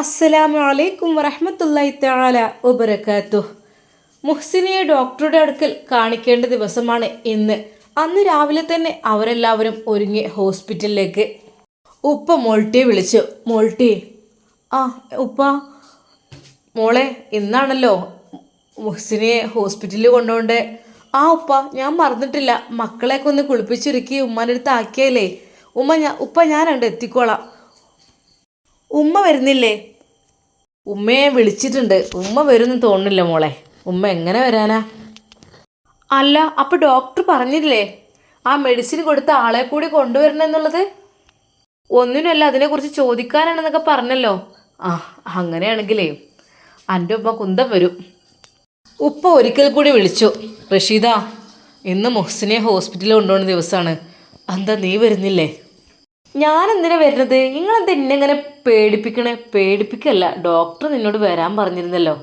അസ്സലാമു അലൈക്കും വറഹമത്തല്ലായി തആല വബറകാതുഹു. മുഹ്സിനിയെ ഡോക്ടറുടെ അടുക്കൽ കാണിക്കേണ്ട ദിവസമാണ് ഇന്ന്. അന്ന് രാവിലെ തന്നെ അവരെല്ലാവരും ഒരുങ്ങി ഹോസ്പിറ്റലിലേക്ക്. ഉപ്പ മോൾട്ടിയെ വിളിച്ചു. മോൾട്ടി ആ ഉപ്പ മോളെ ഇന്നാണല്ലോ മുഹ്സിനിയെ ഹോസ്പിറ്റലിൽ കൊണ്ടുകൊണ്ട് ആ ഉപ്പ ഞാൻ മറന്നിട്ടില്ല. മക്കളെയൊക്കെ ഒന്ന് കുളിപ്പിച്ചൊരുക്കി ഉമ്മാന്റെ അടുത്ത് ആക്കിയല്ലേ ഉമ്മ ഞാൻ ഉപ്പ ഞാനുണ്ട് എത്തിക്കോളാം. ഉമ്മ വരുന്നില്ലേ? ഉമ്മയെ വിളിച്ചിട്ടുണ്ട്. ഉമ്മ വരുമെന്ന് തോന്നുന്നില്ല മോളെ. ഉമ്മ എങ്ങനെ വരാനാ? അല്ല അപ്പോൾ ഡോക്ടർ പറഞ്ഞില്ലേ? ആ മെഡിസിൻ കൊടുത്ത ആളെ കൂടി കൊണ്ടുവരണമെന്നുള്ളത് ഒന്നിനുമല്ല അതിനെക്കുറിച്ച് ചോദിക്കാനാണെന്നൊക്കെ പറഞ്ഞല്ലോ. ആ അങ്ങനെയാണെങ്കിലേ എന്റെ ഉമ്മ കുന്തം വരും. ഉപ്പ ഒരിക്കൽ കൂടി വിളിച്ചു. റഷീദ ഇന്ന് മുഹ്സിനെ ഹോസ്പിറ്റലിൽ കൊണ്ടുപോകുന്ന ദിവസമാണ്. എന്താ നീ വരുന്നില്ലേ? ഞാൻ എന്തിനാ വരുന്നത്? നിങ്ങൾ എന്താ എന്നെ ഇങ്ങനെ പേടിപ്പിക്കണേ? പേടിപ്പിക്കല്ല ഡോക്ടർ നിന്നോട് വരാൻ പറഞ്ഞിരുന്നല്ലോ.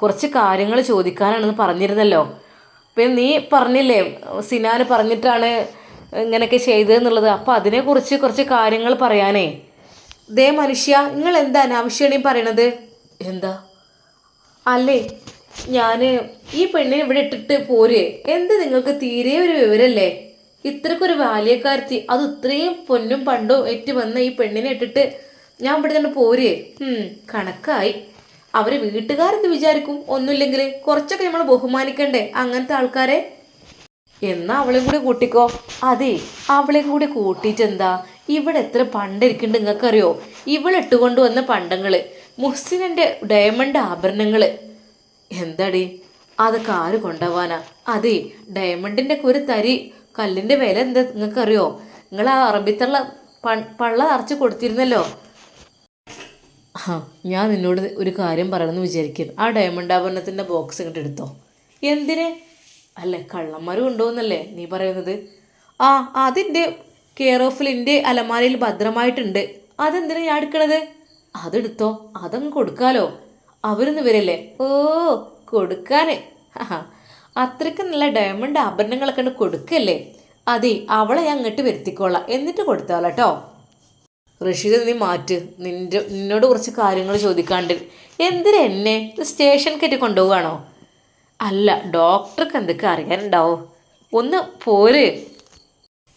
കുറച്ച് കാര്യങ്ങൾ ചോദിക്കാനാണെന്ന് പറഞ്ഞിരുന്നല്ലോ. പിന്നെ നീ പറഞ്ഞില്ലേ സിനാന് പറഞ്ഞിട്ടാണ് ഇങ്ങനെയൊക്കെ ചെയ്തതെന്നുള്ളത്? അപ്പോൾ അതിനെക്കുറിച്ച് കുറച്ച് കാര്യങ്ങൾ പറയാനേ. ദേ മനുഷ്യ നിങ്ങൾ എന്താ അനാവശ്യമാണ് പറയണത്? എന്താ? അല്ലേ ഞാൻ ഈ പെണ്ണിനെ ഇവിടെ ഇട്ടിട്ട് പോരെ എന്ത് നിങ്ങൾക്ക് തീരെ ഒരു വിവരല്ലേ? ഇത്രക്കൊരു ബാല്യക്കാരത്തി അത് ഇത്രയും പൊന്നും പണ്ടും ഏറ്റു ഈ പെണ്ണിനെ ഇട്ടിട്ട് ഞാൻ ഇവിടെ തന്നെ പോരേ കണക്കായി. അവർ വീട്ടുകാരെന്ത് വിചാരിക്കും. ഒന്നുമില്ലെങ്കിൽ കുറച്ചൊക്കെ നമ്മൾ ബഹുമാനിക്കണ്ടേ അങ്ങനത്തെ ആൾക്കാരെ? എന്നാ അവളെയും കൂടെ കൂട്ടിക്കോ. അതെ അവളെയും കൂടെ കൂട്ടിയിട്ട് എന്താ ഇവിടെ എത്ര പണ്ടിരിക്കുന്നുണ്ട് നിങ്ങൾക്കറിയോ? ഇവളിട്ട് കൊണ്ടുവന്ന പണ്ടങ്ങൾ. മുഹ്സിനെ ഡയമണ്ട് ആഭരണങ്ങൾ. എന്താടി? അതൊക്കെ ആര് കൊണ്ടുപോവാനാ? അതെ ഡയമണ്ടിന്റെ ഒക്കെ ഒരു തരി കല്ലിന്റെ വില എന്താ? നിങ്ങൾക്കറിയോ? നിങ്ങൾ ആ അറബിത്തള്ള പള്ള നിറച്ച് കൊടുത്തിരുന്നല്ലോ. ഞാൻ നിന്നോട് ഒരു കാര്യം പറയണമെന്ന് വിചാരിക്കുന്നു. ആ ഡയമണ്ട് ആഭരണത്തിന്റെ ബോക്സ് ഇങ്ങോട്ട് എടുത്തോ. എന്തിന്? അല്ലേ കള്ളന്മാർ കൊണ്ടുപോകുന്നല്ലേ നീ പറയുന്നത്? ആ അതിന്റെ കെയർ ഓഫിൽ എന്റെ അലമാരയിൽ ഭദ്രമായിട്ടുണ്ട്. അതെന്തിനാ ഞാൻ എടുക്കണത്? അതെടുത്തോ അതങ്ങ് കൊടുക്കാലോ. അവരൊന്നും വരല്ലേ? ഓ കൊടുക്കാനേ. അത്രയ്ക്ക് നല്ല ഡയമണ്ട് ആഭരണങ്ങളൊക്കെ ഉണ്ട് കൊടുക്കല്ലേ? അതെ അവളെ ഞാൻ അങ്ങോട്ട് വരുത്തിക്കോളാം. എന്നിട്ട് കൊടുത്താലോ റഷീദ് നീ മാറ്റ്. നിന്റെ നിന്നോട് കുറച്ച് കാര്യങ്ങൾ ചോദിക്കാണ്ട്. എന്തിനാ എന്നെ? സ്റ്റേഷൻ കയറ്റി കൊണ്ടുപോവാണോ? അല്ല ഡോക്ടർക്ക് എന്തൊക്കെ അറിയാനുണ്ടാവോ? ഒന്ന് പോര്.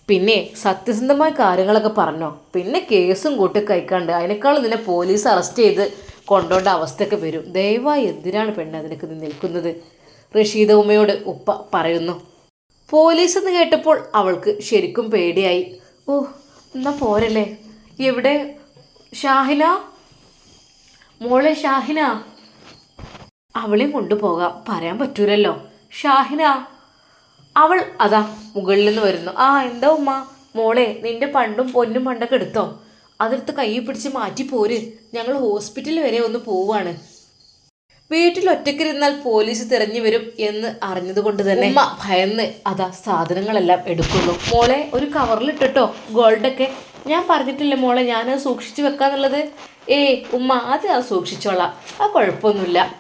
പിന്നെ സത്യസന്ധമായ കാര്യങ്ങളൊക്കെ പറഞ്ഞോ? പിന്നെ കേസും കൂട്ടി കഴിക്കാണ്ട് അതിനേക്കാളും നിന്നെ പോലീസ് അറസ്റ്റ് ചെയ്ത് കൊണ്ടുപോകേണ്ട അവസ്ഥയൊക്കെ വരും. ദയവായി എന്തിനാണ് പെണ്ണ് അതിനൊക്കെ നിൽക്കുന്നത്? റഷീദ ഉമ്മയോട് ഉപ്പ പറയുന്നു. പോലീസ് എന്ന് കേട്ടപ്പോൾ അവൾക്ക് ശരിക്കും പേടിയായി. ഓ എന്നാ പോരല്ലേ? എവിടെ? ഷാഹിന? മോളെ ഷാഹിന? അവളെയും കൊണ്ടുപോകാം. പറയാൻ പറ്റൂലല്ലോ. ഷാഹിന? അവൾ അതാ മുകളിൽ നിന്ന് വരുന്നു. ആ എന്താ ഉമ്മ? മോളെ നിന്റെ പണ്ടും പൊന്നും പണ്ടൊക്കെ എടുത്തോ? അതെടുത്ത് കൈ പിടിച്ച് മാറ്റി പോര് ഞങ്ങൾ ഹോസ്പിറ്റലിൽ വരെ ഒന്ന് പോവാണ്. വീട്ടിൽ ഒറ്റയ്ക്കിരുന്നാൽ പോലീസ് തിരഞ്ഞു വരും എന്ന് അറിഞ്ഞതുകൊണ്ട് തന്നെ ഉമ്മ ഭയന്ന് അതാ സാധനങ്ങളെല്ലാം എടുക്കുന്നു. മോളെ ഒരു കവറിലിട്ടോ ഗോൾഡൊക്കെ? ഞാൻ പറഞ്ഞിട്ടില്ലേ മോളെ ഞാനത് സൂക്ഷിച്ചു വെക്കാന്നുള്ളത്? ഏയ് ഉമ്മ അത് ഞാൻ സൂക്ഷിച്ചോളാം. ആ കുഴപ്പമൊന്നുമില്ല.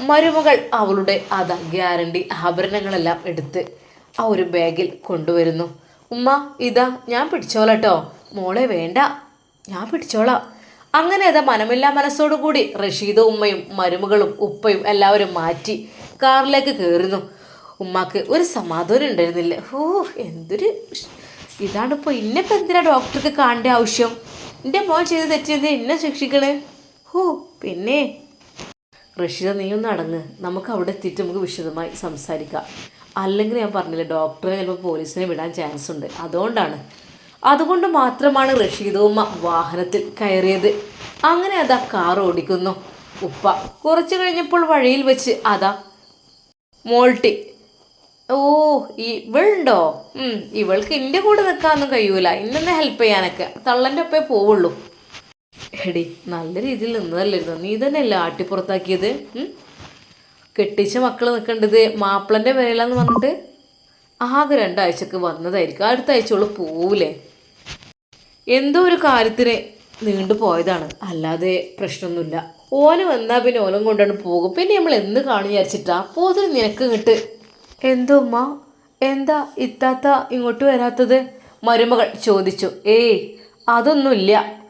മരുമകൾ അവളുടെ അതാ ഗ്യാരണ്ടി ആഭരണങ്ങളെല്ലാം എടുത്ത് ആ ഒരു ബാഗിൽ കൊണ്ടുവരുന്നു. ഉമ്മ ഇതാ ഞാൻ പിടിച്ചോളാട്ടോ മോളെ വേണ്ട. ഞാൻ പിടിച്ചോളാം. അങ്ങനെ അത് മനമില്ലാ മനസ്സോടുകൂടി റഷീദ് ഉമ്മയും മരുമകളും ഉപ്പയും എല്ലാവരും മാറ്റി കാറിലേക്ക് കയറുന്നു ഉമ്മാക്ക് ഒരു സമാധാനം ഉണ്ടായിരുന്നില്ല. ഓ എന്തൊരു ഇതാണ് ഇതാണിപ്പോൾ ഇന്നിപ്പോൾ എന്തിനാ ഡോക്ടർക്ക് കാണേണ്ട ആവശ്യം? എന്റെ മോൻ ചെയ്ത് തെറ്റിയത് എന്നെ ശിക്ഷിക്കണേ? ഹോ പിന്നെ. റഷീദ നീ ഒന്ന് അടങ്ങ്. നമുക്ക് അവിടെ എത്തിയിട്ട് നമുക്ക് വിശദമായി സംസാരിക്കാം. അല്ലെങ്കിൽ ഞാൻ പറഞ്ഞില്ല ഡോക്ടറെ ചിലപ്പോൾ പോലീസിനെ വിടാൻ ചാൻസ് ഉണ്ട്. അതുകൊണ്ടാണ്. അതുകൊണ്ട് മാത്രമാണ് റഷീദുമ്മ വാഹനത്തിൽ കയറിയത്. അങ്ങനെ അതാ കാർ ഓടിക്കുന്നു. ഉപ്പ കുറച്ചു കഴിഞ്ഞപ്പോൾ വഴിയിൽ വെച്ച് അതാ മോൾട്ടി. ഓ ഇവളുണ്ടോ? ഇവൾക്ക് എന്റെ കൂടെ നിൽക്കാനൊന്നും കഴിയൂല. ഇന്നെന്നെ ഹെൽപ്പ് ചെയ്യാനൊക്കെ. തള്ളന്റെ ഒപ്പേ പോവുള്ളൂ. എടി നല്ല രീതിയിൽ നിന്നതല്ലായിരുന്നു നീ തന്നെയല്ലേ ആട്ടിപ്പുറത്താക്കിയത്? കെട്ടിച്ച മക്കൾ നിൽക്കേണ്ടത് മാപ്പിളന്റെ പേരിലാന്ന് പറഞ്ഞിട്ട് ആകെ രണ്ടാഴ്ചക്ക് വന്നതായിരിക്കും. അടുത്ത ആഴ്ചയോൾ പോവില്ലേ എന്തോ ഒരു കാര്യത്തിന് നീണ്ടു പോയതാണ്. അല്ലാതെ പ്രശ്നമൊന്നുമില്ല. ഓന് വന്നാൽ പിന്നെ ഓനും കൊണ്ടാണ് പോകും. പിന്നെ നമ്മൾ എന്ത് കാണും വിചാരിച്ചിട്ടാ? പോതിന് നിനക്ക് ഇങ്ങോട്ട്. എന്തോ ഉമ്മ? എന്താ ഇത്താത്ത ഇങ്ങോട്ട് വരാത്തത്? മരുമകൾ ചോദിച്ചു. ഏയ് അതൊന്നുമില്ല.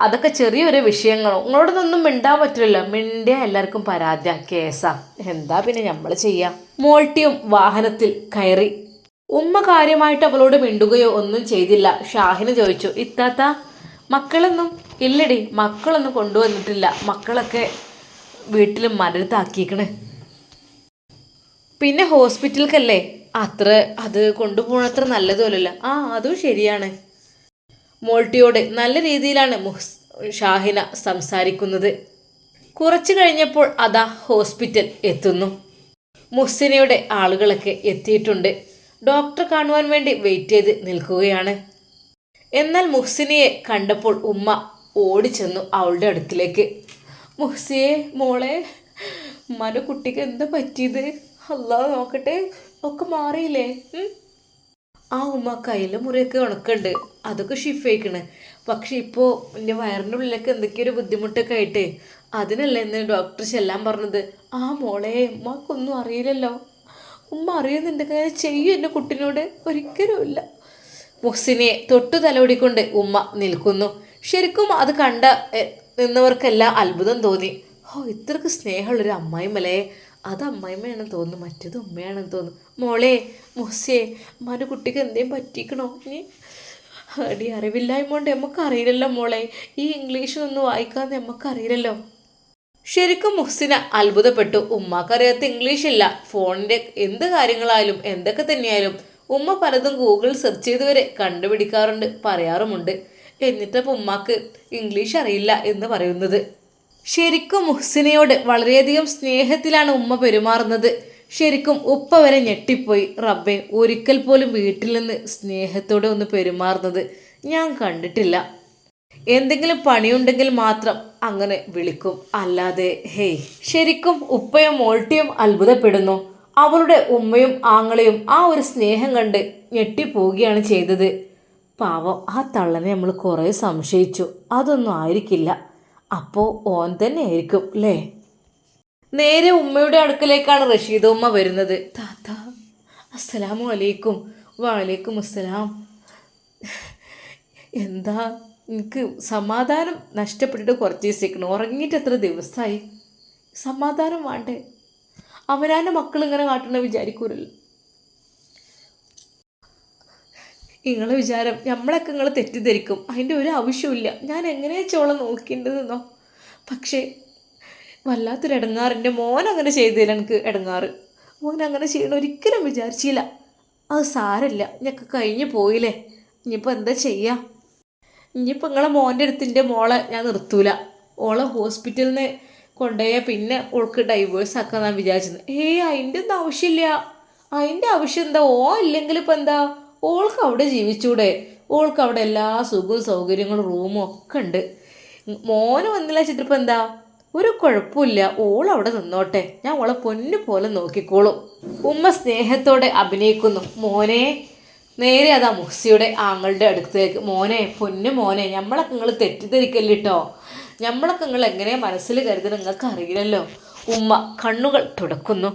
അതൊക്കെ ചെറിയൊരു വിഷയങ്ങളോ. നിങ്ങളോടൊന്നും മിണ്ടാൻ പറ്റില്ലല്ലോ. മിണ്ടിയ എല്ലാവർക്കും പരാതിയാ കേസാ. എന്താ പിന്നെ നമ്മൾ ചെയ്യാം? മോൾട്ടിയും വാഹനത്തിൽ കയറി ഉമ്മ കാര്യമായിട്ട് അവളോട് മിണ്ടുകയോ ഒന്നും ചെയ്തില്ല. ഷാഹിന് ചോദിച്ചു ഇത്താത്ത മക്കളൊന്നും ഇല്ലടി മക്കളൊന്നും കൊണ്ടുവന്നിട്ടില്ല. മക്കളൊക്കെ വീട്ടിൽ മരത്താക്കിക്കണ് പിന്നെ ഹോസ്പിറ്റലിലേക്കല്ലേ അത്ര അത് കൊണ്ടുപോകണത്ര നല്ലതുമല്ലല്ലോ. ആ അതും ശരിയാണ്. മോൾട്ടിയോട് നല്ല രീതിയിലാണ് മുഹ്സ് ഷാഹിന സംസാരിക്കുന്നത്. കുറച്ചു കഴിഞ്ഞപ്പോൾ അതാ ഹോസ്പിറ്റൽ എത്തുന്നു. മുഹ്സിനയുടെ ആളുകളൊക്കെ എത്തിയിട്ടുണ്ട്. ഡോക്ടറെ കാണുവാൻ വേണ്ടി വെയിറ്റ് ചെയ്ത് നിൽക്കുകയാണ്. എന്നാൽ മുഹ്സിനിയെ കണ്ടപ്പോൾ ഉമ്മ ഓടിച്ചെന്നു അവളുടെ അടുക്കിലേക്ക്. മുഹ്സിയെ മോളെ ഉമ്മാന്റെ കുട്ടിക്ക് എന്താ പറ്റിയത്? അല്ലാതെ നോക്കട്ടെ ഒക്കെ മാറിയില്ലേ? ആ ഉമ്മ കയ്യിലെ മുറിയൊക്കെ ഉണക്കുണ്ട്. അതൊക്കെ ഷിഫേക്കണ് പക്ഷെ ഇപ്പോൾ എന്റെ വയറിന്റെ ഉള്ളിലൊക്കെ എന്തൊക്കെയൊരു ബുദ്ധിമുട്ടൊക്കെ ആയിട്ട്. അതിനല്ലേ ഇന്ന് ഡോക്ടർ ചെല്ലാൻ പറഞ്ഞത്? ആ മോളെ ഉമ്മക്കൊന്നും അറിയില്ലല്ലോ. ഉമ്മ അറിയുന്നുണ്ടെങ്കിൽ ഞാൻ ചെയ്യും എന്റെ കുട്ടിനോട്. ഒരിക്കലുമില്ല മുഹ്സിനെ തൊട്ടു തലോടിക്കൊണ്ട് ഉമ്മ നിൽക്കുന്നു. ശരിക്കും അത് കണ്ട നിന്നവർക്കെല്ലാം അത്ഭുതം തോന്നി. ഓ ഇത്രക്ക് സ്നേഹമുള്ളൊരു അമ്മായിമലേ അത് അമ്മായിമ്മയാണെന്ന് തോന്നുന്നു. മറ്റേത് ഉമ്മയാണെന്ന് തോന്നുന്നു. മോളെ മുഹ്സിയെ ഉമ്മാന്റെ കുട്ടിക്ക് എന്തേലും പറ്റിക്കണോ? നീ അടി അറിവില്ലായ്മ കൊണ്ട് നമുക്കറിയില്ലല്ലോ മോളെ. ഈ ഇംഗ്ലീഷൊന്നും വായിക്കാമെന്ന് നമുക്കറിയില്ലല്ലോ. ശരിക്കും മുഹ്സിന അത്ഭുതപ്പെട്ടു. ഉമ്മാക്കറിയാത്ത ഇംഗ്ലീഷ് ഇല്ല. ഫോണിന്റെ എന്ത് കാര്യങ്ങളായാലും എന്തൊക്കെ തന്നെയായാലും ഉമ്മ പലതും ഗൂഗിൾ സെർച്ച് ചെയ്ത് വരെ കണ്ടുപിടിക്കാറുണ്ട് പറയാറുമുണ്ട്. എന്നിട്ടപ്പോൾ ഉമ്മാക്ക് ഇംഗ്ലീഷ് അറിയില്ല എന്ന് പറയുന്നത്. ശരിക്കും മുഹ്സിനയോട് വളരെയധികം സ്നേഹത്തിലാണ് ഉമ്മ പെരുമാറുന്നത്. ശരിക്കും ഉപ്പ വരെ ഞെട്ടിപ്പോയി. റബ്ബെ ഒരിക്കൽ പോലും വീട്ടിൽ നിന്ന് സ്നേഹത്തോടെ ഒന്ന് പെരുമാറുന്നത് ഞാൻ കണ്ടിട്ടില്ല. എന്തെങ്കിലും പണിയുണ്ടെങ്കിൽ മാത്രം അങ്ങനെ വിളിക്കും. അല്ലാതെ ഹേയ് ശരിക്കും ഉപ്പയും മോൾട്ടിയും അത്ഭുതപ്പെടുന്നു. അവളുടെ ഉമ്മയും ആങ്ങളെയും ആ ഒരു സ്നേഹം കണ്ട് ഞെട്ടിപ്പോവുകയാണ് ചെയ്തത്. പാവം ആ തള്ളനെ നമ്മൾ കുറേ സംശയിച്ചു. അതൊന്നും ആയിരിക്കില്ല. അപ്പോൾ ഓൻ തന്നെ ആയിരിക്കും അല്ലേ നേരെ ഉമ്മയുടെ അടുക്കലേക്കാണ് റഷീദ് ഉമ്മ വരുന്നത്. താത്ത അസ്സലാമു അലൈക്കും. വലൈക്കും അസ്സലാം എന്താ? എനിക്ക് സമാധാനം നഷ്ടപ്പെട്ടിട്ട് കുറച്ച് ദിവസത്തേക്കണം ഉറങ്ങിയിട്ട് എത്ര ദിവസമായി? സമാധാനം വേണ്ടേ? അവനാന്റെ മക്കൾ ഇങ്ങനെ കാട്ടണ വിചാരിക്കൂലല്ലോ. നിങ്ങളെ വിചാരം നമ്മളൊക്കെ നിങ്ങൾ തെറ്റിദ്ധരിക്കും. അതിന്റെ ഒരു ആവശ്യമില്ല ഞാൻ എങ്ങനെയാ ചോളം നോക്കേണ്ടതെന്നോ? പക്ഷേ വല്ലാത്തൊരു ഇടങ്ങാറ് എന്റെ മോൻ അങ്ങനെ ചെയ്തതിൽ എനിക്ക് ഇടങ്ങാറ് മോൻ അങ്ങനെ ചെയ്യണം ഒരിക്കലും വിചാരിച്ചില്ല. അത് സാരമില്ല. ഞങ്ങൾക്ക് കഴിഞ്ഞു പോയില്ലേ? ഇനിയിപ്പോൾ എന്താ ചെയ്യുക ഇനിയിപ്പോൾ നിങ്ങളെ മോന്റെ അടുത്തിന്റെ മോളെ ഞാൻ നിർത്തൂല. ഓളെ ഹോസ്പിറ്റലിൽ നിന്ന് കൊണ്ടുപോയാൽ പിന്നെ ഓൾക്ക് ഡൈവേഴ്സ് ആക്കാൻ ഞാൻ വിചാരിച്ചത്. ഏയ് അതിന്റെ ഒന്നും ആവശ്യമില്ല. അതിന്റെ ആവശ്യം എന്താ? ഓ ഇല്ലെങ്കിൽ ഇപ്പം എന്താ? ഓൾക്ക് അവിടെ ജീവിച്ചൂടെ. ഓൾക്ക് അവിടെ എല്ലാ സുഖവും സൗകര്യങ്ങളും റൂമും ഒക്കെ ഉണ്ട്. മോന് വന്നില്ല വെച്ചിട്ടിപ്പോൾ എന്താ? ഒരു കുഴപ്പമില്ല. ഓൾ അവിടെ നിന്നോട്ടെ. ഞാൻ ഓളെ പൊന്നു പോലെ നോക്കിക്കോളും. ഉമ്മ സ്നേഹത്തോടെ അഭിനയിക്കുന്നു. മോനെ നേരെ അതാ മുഹ്സിയുടെ ആങ്ങളുടെ അടുത്തേക്ക്. മോനെ പൊന്നു മോനെ നമ്മളൊക്കെ നിങ്ങൾ തെറ്റിദ്ധരിക്കല്ലിട്ടോ? നമ്മളൊക്കെ നിങ്ങൾ എങ്ങനെ മനസ്സിൽ കരുതി നിങ്ങൾക്ക് അറിയില്ലല്ലോ? ഉമ്മ കണ്ണുകൾ തുടക്കുന്നു.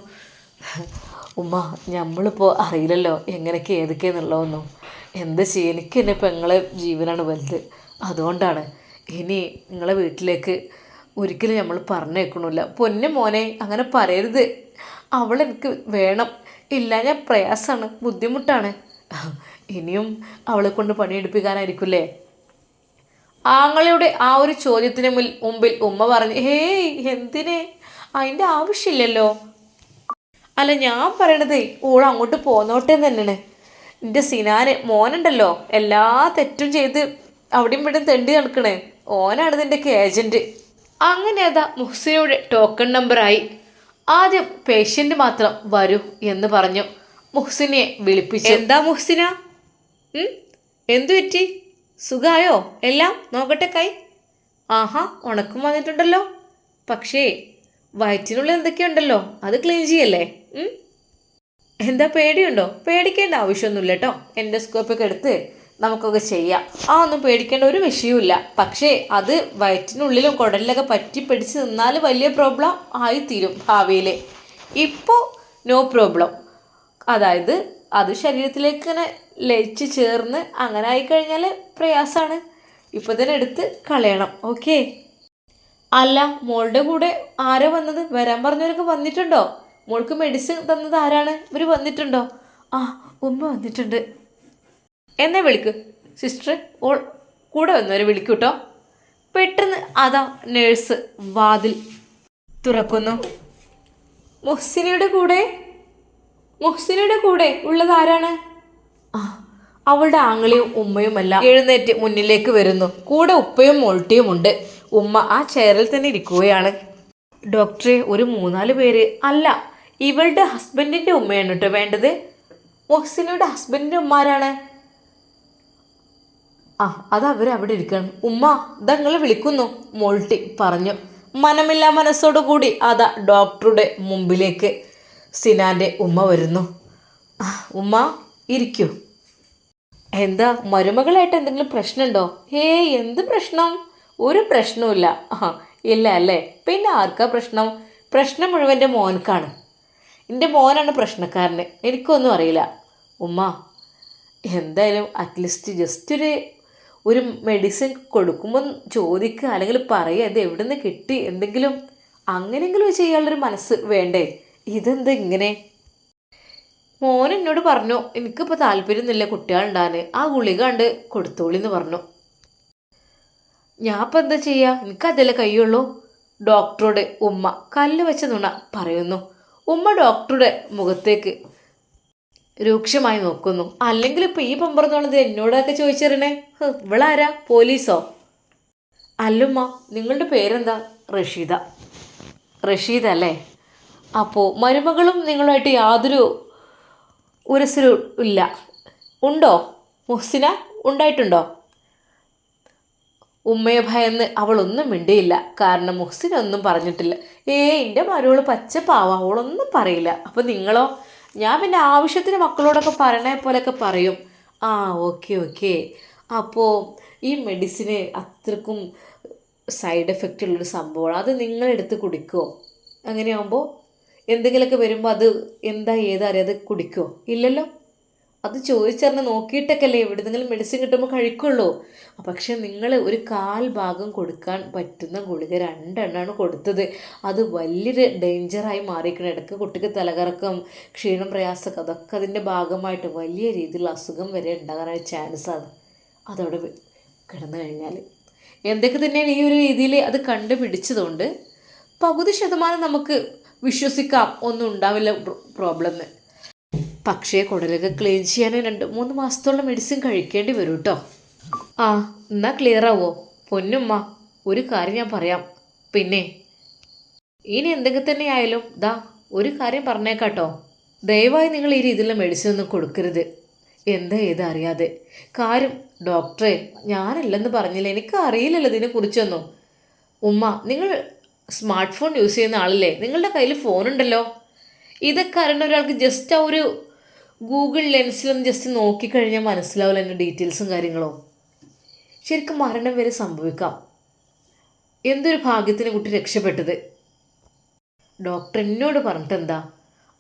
ഉമ്മ നമ്മളിപ്പോൾ അറിയില്ലല്ലോ എങ്ങനെയൊക്കെ ഏതൊക്കെയെന്നുള്ളതൊന്നും. എന്ത് ചെയ്യും എനിക്ക് തന്നെ പെങ്ങളെ ജീവനാണ് വലുത്. അതുകൊണ്ടാണ് ഇനി നിങ്ങളെ വീട്ടിലേക്ക് ഒരിക്കലും നമ്മൾ പറഞ്ഞേക്കണില്ല. പൊന്നു മോനെ അങ്ങനെ പറയരുത്. അവളെനിക്ക് വേണം. ഇല്ല ഞാൻ പ്രയാസമാണ് ബുദ്ധിമുട്ടാണ്. ഇനിയും അവളെ കൊണ്ട് പണിയെടുപ്പിക്കാനായിരിക്കില്ലേ? ആങ്ങളുടെ ആ ഒരു ചോദ്യത്തിന് മുൻ മുമ്പിൽ ഉമ്മ പറഞ്ഞു ഹേയ് എന്തിനെ? അതിന്റെ ആവശ്യമില്ലല്ലോ. അല്ല ഞാൻ പറയണതേ ഓൾ അങ്ങോട്ട് പോന്നോട്ടെ തന്നെയാണ്. എന്റെ സിനാന് മോനുണ്ടല്ലോ എല്ലാ തെറ്റും ചെയ്ത് അവിടെയും ഇവിടെയും തെണ്ടി നടക്കണേ. ഓനാണ് ഇതിന്റെ ഏജന്റ് അങ്ങനെ അതാ മുഹ്സിനയുടെ ടോക്കൺ നമ്പറായി ആദ്യം പേഷ്യന്റ് മാത്രം വരൂ എന്ന് പറഞ്ഞു. മുഹ്സിനെ വിളിപ്പിച്ചു. എന്താ മുഹ്സിന? എന്തു പറ്റി? സുഖായോ? എല്ലാം നോക്കട്ടെ കൈ. ആഹാ ഉണക്കം വന്നിട്ടുണ്ടല്ലോ. പക്ഷേ വയറ്റിനുള്ളിൽ എന്തൊക്കെയുണ്ടല്ലോ? അത് ക്ലീൻ ചെയ്യല്ലേ? എന്താ പേടിയുണ്ടോ? പേടിക്കേണ്ട ആവശ്യമൊന്നുമില്ല കേട്ടോ. എൻഡോസ്കോപ്പൊക്കെ എടുത്ത് നമുക്കൊക്കെ ചെയ്യാം. ആ ഒന്നും പേടിക്കേണ്ട ഒരു വിഷയവുമില്ല. പക്ഷേ അത് വയറ്റിനുള്ളിലും കുടലിലൊക്കെ പറ്റി പിടിച്ച് നിന്നാൽ വലിയ പ്രോബ്ലം ആയിത്തീരും ഭാവിയിൽ ഇപ്പോൾ നോ പ്രോബ്ലം. അതായത് അത് ശരീരത്തിലേക്ക് ഇങ്ങനെ ലയിച്ച് ചേർന്ന് അങ്ങനെ ആയിക്കഴിഞ്ഞാൽ പ്രയാസമാണ് ഇപ്പം തന്നെ എടുത്ത് കളയണം. ഓക്കെ? അല്ല മോളുടെ കൂടെ ആരാ വന്നത്? വരാൻ പറഞ്ഞവരൊക്കെ വന്നിട്ടുണ്ടോ? മോൾക്ക് മെഡിസിൻ തന്നത് ആരാണ്? ഇവർ വന്നിട്ടുണ്ടോ? ആ ഉമ്മ വന്നിട്ടുണ്ട്. എന്നെ വിളിക്ക്. സിസ്റ്റർ ഓൾ കൂടെ വന്നവരെ വിളിക്കൂ കേട്ടോ പെട്ടെന്ന് അതാ നേഴ്സ് വാതിൽ തുറക്കുന്നു. മുഹ്സിനിയുടെ കൂടെ മുഹ്സിനയുടെ കൂടെ ഉള്ളത് ആരാണ്? ആ അവളുടെ ആങ്ങളെയും ഉമ്മയുമെല്ലാം എഴുന്നേറ്റ് മുന്നിലേക്ക് വരുന്നു. കൂടെ ഉപ്പയും മോൾട്ടിയും ഉണ്ട്. ഉമ്മ ആ ചെയറിൽ തന്നെ ഇരിക്കുകയാണ്. ഡോക്ടറെ ഒരു മൂന്നാൽ പേര് അല്ല ഇവളുടെ ഹസ്ബൻഡിന്റെ ഉമ്മയാണ് കേട്ടോ വേണ്ടത്. മുഹ്സിനയുടെ ഹസ്ബൻഡിന്റെ ഉമ്മാരാണ് ആ അത് അവരവിടെ ഇരിക്കണം. ഉമ്മ ഇതങ്ങളെ വിളിക്കുന്നു മോൾട്ടി പറഞ്ഞു. മനമില്ലാ മനസ്സോടു കൂടി അതാ ഡോക്ടറുടെ മുമ്പിലേക്ക്. സിനാന്റെ ഉമ്മ വരുന്നു. ഉമ്മ ഇരിക്കൂ. എന്താ മരുമകളായിട്ട് എന്തെങ്കിലും പ്രശ്നമുണ്ടോ? ഹേ എന്ത് പ്രശ്നം? ഒരു പ്രശ്നവുമില്ല. ആ ഇല്ല അല്ലേ? പിന്നെ ആർക്കാ പ്രശ്നം? പ്രശ്നം മുഴുവൻ എന്റെ മോനക്കാണ് എന്റെ മോനാണ് പ്രശ്നക്കാരന്. എനിക്കൊന്നും അറിയില്ല. ഉമ്മ എന്തായാലും അറ്റ്ലീസ്റ്റ് ജസ്റ്റ് ഒരു ഒരു മെഡിസിൻ കൊടുക്കുമ്പോൾ ചോദിക്കുക അല്ലെങ്കിൽ പറയുക ഇത് എവിടെ നിന്ന് കിട്ടി? എന്തെങ്കിലും അങ്ങനെയെങ്കിലും ചെയ്യാനുള്ളൊരു മനസ്സ് വേണ്ടേ? ഇതെന്താ ഇങ്ങനെ? മോൻ എന്നോട് പറഞ്ഞു എനിക്കിപ്പോൾ താല്പര്യമൊന്നുമില്ല കുട്ടികളുണ്ടാകാൻ ആ ഗുളിക കണ്ട് കൊടുത്തോളിന്ന് പറഞ്ഞു. ഞാൻ ഇപ്പം എന്താ ചെയ്യുക എനിക്കതല്ലേ കഴിയുള്ളൂ ഡോക്ടറോട് ഉമ്മ കല്ല് വെച്ച നുണ പറയുന്നു. ഉമ്മ ഡോക്ടറുടെ മുഖത്തേക്ക് രൂക്ഷമായി നോക്കുന്നു. അല്ലെങ്കിൽ ഇപ്പം ഈ പമ്പറന്നുള്ളത് എന്നോടൊക്കെ ചോദിച്ചറിയണേ? ഇവളാരാ? പോലീസോ? അല്ലുമ്മ നിങ്ങളുടെ പേരെന്താ? റഷീദ. റഷീദ അല്ലേ? അപ്പോൾ മരുമകളും നിങ്ങളുമായിട്ട് യാതൊരു ഉരസലും ഇല്ല. ഉണ്ടോ? മുഹ്സിന ഉണ്ടായിട്ടുണ്ടോ? ഉമ്മയെ ഭയന്ന് അവളൊന്നും മിണ്ടിയില്ല. കാരണം മുഹ്സിന ഒന്നും പറഞ്ഞിട്ടില്ല. ഏ എന്റെ മരുവൾ പച്ചപ്പാവ അവളൊന്നും പറയില്ല. അപ്പോൾ നിങ്ങളോ? ഞാൻ പിന്നെ ആവശ്യത്തിന് മക്കളോടൊക്കെ പറയണ പോലെയൊക്കെ പറയും. ആ ഓക്കെ ഓക്കെ. അപ്പോൾ ഈ മെഡിസിന് അത്രക്കും സൈഡ് എഫക്റ്റ് ഉള്ളൊരു സംഭവമാണ്. അത് നിങ്ങളെടുത്ത് കുടിക്കുമോ അങ്ങനെയാകുമ്പോൾ എന്തെങ്കിലുമൊക്കെ വരുമ്പോൾ അത് എന്താ ഏതാ അറിയാതെ കുടിക്കുമോ ഇല്ലല്ലോ. അത് ചോദിച്ചറിഞ്ഞ് നോക്കിയിട്ടൊക്കെ അല്ലേ എവിടെന്നെങ്കിലും മെഡിസിൻ കിട്ടുമ്പോൾ കഴിക്കുള്ളൂ. പക്ഷെ നിങ്ങൾ ഒരു കാൽ ഭാഗം കൊടുക്കാൻ പറ്റുന്ന ഗുളിക രണ്ടെണ്ണമാണ് കൊടുത്തത്. അത് വലിയൊരു ഡേഞ്ചറായി മാറിയിരിക്കണം. ഇടയ്ക്ക് കുട്ടിക്ക് തലകറക്കം ക്ഷീണം പ്രയാസമൊക്കെ അതൊക്കെ അതിന്റെ ഭാഗമായിട്ട് വലിയ രീതിയിലുള്ള അസുഖം വരെ ഉണ്ടാകാനൊരു ചാൻസാണ് അതവിടെ കിടന്നു കഴിഞ്ഞാൽ എന്തൊക്കെ തന്നെയാണ് ഈ ഒരു രീതിയിൽ അത് കണ്ടുപിടിച്ചതുകൊണ്ട് പകുതി ശതമാനം നമുക്ക് വിശ്വസിക്കാം. ഒന്നും ഉണ്ടാവില്ല പ്രോബ്ലം പക്ഷേ കുടലൊക്കെ ക്ലീൻ ചെയ്യാൻ രണ്ട് മൂന്ന് മാസത്തോളം മെഡിസിൻ കഴിക്കേണ്ടി വരും കേട്ടോ ആ എന്നാൽ ക്ലിയർ ആവോ? പൊന്നുമ്മ ഒരു കാര്യം ഞാൻ പറയാം. പിന്നെ ഇനി എന്തെങ്കിലും തന്നെ ആയാലും ദാ ഒരു കാര്യം പറഞ്ഞേക്കാട്ടോ ദയവായി നിങ്ങൾ ഈ രീതിയിലുള്ള മെഡിസിൻ ഒന്നും കൊടുക്കരുത്. എന്താ ഏത് അറിയാതെ? കാര്യം ഡോക്ടറെ ഞാനല്ലെന്ന് പറഞ്ഞില്ല. എനിക്ക് അറിയില്ലല്ലോ ഇതിനെക്കുറിച്ചൊന്നും. ഉമ്മ നിങ്ങൾ സ്മാർട്ട് ഫോൺ യൂസ് ചെയ്യുന്ന ആളല്ലേ? നിങ്ങളുടെ കയ്യിൽ ഫോൺ ഉണ്ടല്ലോ. ഇതൊക്കെ അറിയുന്ന ഒരാൾക്ക് ജസ്റ്റ് ആ ഒരു ഗൂഗിൾ ലെൻസിലൊന്ന് ജസ്റ്റ് നോക്കിക്കഴിഞ്ഞാൽ മനസ്സിലാവില്ല എന്റെ ഡീറ്റെയിൽസും കാര്യങ്ങളും. ശരിക്കും മരണം വരെ സംഭവിക്കാം. എന്തൊരു ഭാഗ്യത്തിന് കുട്ടി രക്ഷപ്പെട്ടത്. ഡോക്ടർ എന്നോട് പറഞ്ഞിട്ട് എന്താ?